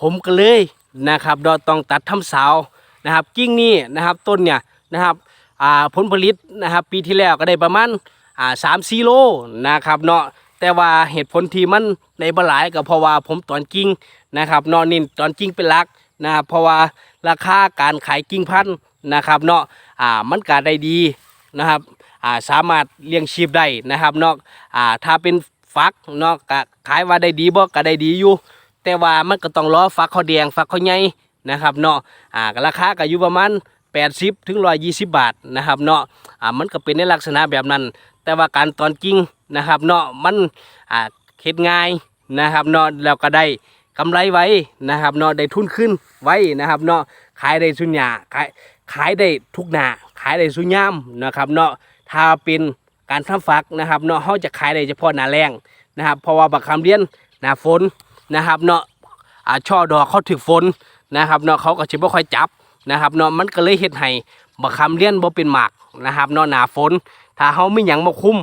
ผมก็เลยนะครับดอต้องตัดทำเสานะครับกิ่งนี้นะครับต้นเนี่ยนะครับผลผลิตนะครับปีที่แล้วก็ได้ประมาณสามสี่โลนะครับเนาะแต่ว่าเหตุผลที่มันในบหลายก็เพราะว่าผมตอนกิ่งนะครับเนาะนี่ตอนกิ่งเป็นหลักนะครับเพราะว่าราคาการขายกิ่งพันธุ์นะครับเนาะอ่ามันก็ได้ดีนะครับอ่าสามารถเลี้ยงชีพได้นะครับเนาะอ่าถ้าเป็นฟักเนาะก็ขายว่าได้ดีบ่ก็ได้ดีอยู่ แต่ว่ามันก็ต้องรอฟักเขาแดงฟักเขาใหญ่นะครับเนาะอ่าราคาก็อยู่ประมาณ 80ถึง120 บาทนะครับเนาะอ่ามันก็เป็นในลักษณะแบบนั้น แต่ว่าการตอนกิ่งนะครับเนาะมันอ่าเฮ็ดง่ายนะครับเนาะแล้วก็ได้กำไรไว้นะครับเนาะได้ทุนขึ้นไว้นะครับเนาะขายได้สุญญาขายขายได้ทุกหนาขายได้สุญยามนะครับเนาะถ้าเป็นการทำฟักนะครับเนาะเขาจะขายได้เฉพาะหนาแรงนะครับเพราะว่าบักคำเลี้ยนหนาฝน นะครับเนาะอ่าช่อดอกเขาถึกฝนนะครับเนาะเขาก็สิบ่ค่อยจับนะครับเนาะมันก็เลยเฮ็ดให้บักคำเลี้ยนบ่เป็นหมากนะครับเนาะหนาฝน ถ้าเฮาไม่หยังมาคุ้ม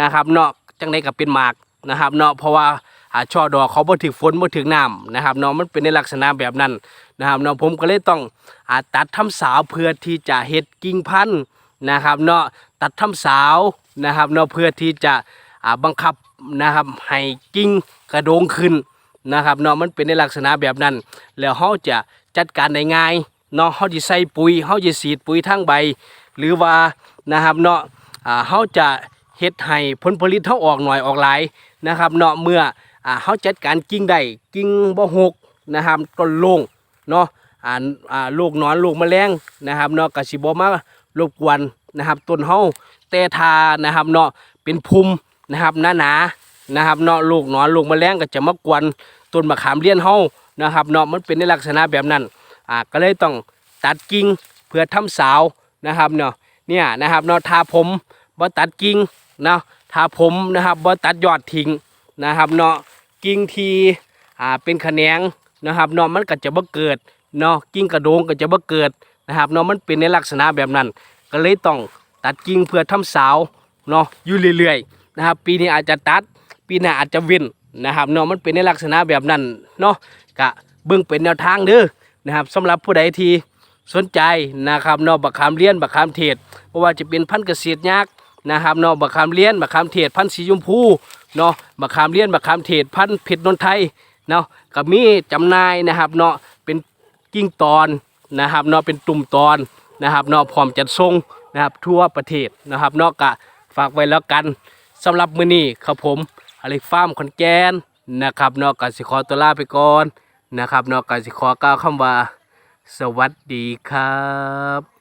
นะครับเนาะจังไดก็เป็นหมากนะครับเนาะเพราะว่าอ่าช่อดอกเขาบ่ถึกฝนบ่ถึกน้ำนะครับเนาะมันเป็นในลักษณะแบบนั้นนะครับเนาะผมก็เลยต้องอ่าตัดทำสาวเพื่อที่จะเฮ็ดกิ่งพันธุ์นะครับเนาะตัดทำสาวนะครับเนาะเพื่อที่จะอ่าบังคับนะครับให้กิ่งกระโดงขึ้น นะครับเนาะมันเป็นในลักษณะแบบนั้น แล้วเขาจะจัดการได้ง่ายเนาะเขาจะใส่ปุ๋ยเขาจะฉีดปุ๋ยทางใบ หรือว่านะครับเนาะเขาจะเฮ็ดให้ผลผลิตเขาออกหน่อยออกหลายนะครับเนาะเมื่ออเขาจัดการกิ่งได้กิ่งบ่หกนะครับต้นโล่งเนาะอ่าอ่าลูกหนอนลูกแมลงนะครับเนาะกสิบ่มารบกวนนะครับต้นเฮาแต่ทานะครับเนาะเป็นภูมินะครับหนาๆ นะครับเนาะลูกหนอนลูกแมลงก็จะมากวนต้นมะขามเลี้ยนเฮานะครับเนาะมันเป็นในลักษณะแบบนั้นอ่าก็เลยต้องตัดกิ่งเพื่อทำสาวนะครับเนาะเนี่ยนะครับเนาะทาผมบ่ตัดกิ่งเนาะทาผมนะครับบ่ตัดยอดทิ้งนะครับเนาะกิ่งทีอ่าเป็นแขนงนะครับเนาะมันก็จะบ่เกิดเนาะกิ่งกระโดงก็จะบ่เกิดนะครับเนาะมันเป็นในลักษณะแบบนั้น ก็เลยต้องตัดกิ่งเพื่อทำสาวเนาะอยู่เรื่อยๆนะครับปีนี้อาจจะตัด ปีหน้าอาจจะว้นนะครับเนาะมันเป็นในลักษณะแบบนั้นเนาะกะเบิ่งเป็นแนวทางเด้อนะครับสำหรับผู้ใดที่สนใจนะครับเนาะบักขามเลี้ยนบักขามเทศเพราะว่าจะเป็นพันธุ์เกษตรยากนะครับเนาะบักขามเลี้ยนบักขามเทศพันธุ์สีชมพูเนาะบักขามเลี้ยนบักขามเทศพันธุ์เพชรนนทไทยเนาะก็มีจำหน่ายนะครับเนาะเป็นกิ่งตอนนะครับเนาะเป็นตุ่มตอนนะครับเนาะพร้อมจัดส่งนะครับทั่วประเทศนะครับเนาะกะฝากไว้แล้วกันสำหรับมื้อนี้ครับผม อเล็กฟาร์มขอนแก่นนะครับนอกกสิคอตัวลาไปก่อนนะครับนอกกสิคอกล่าวคำว่า สวัสดีครับ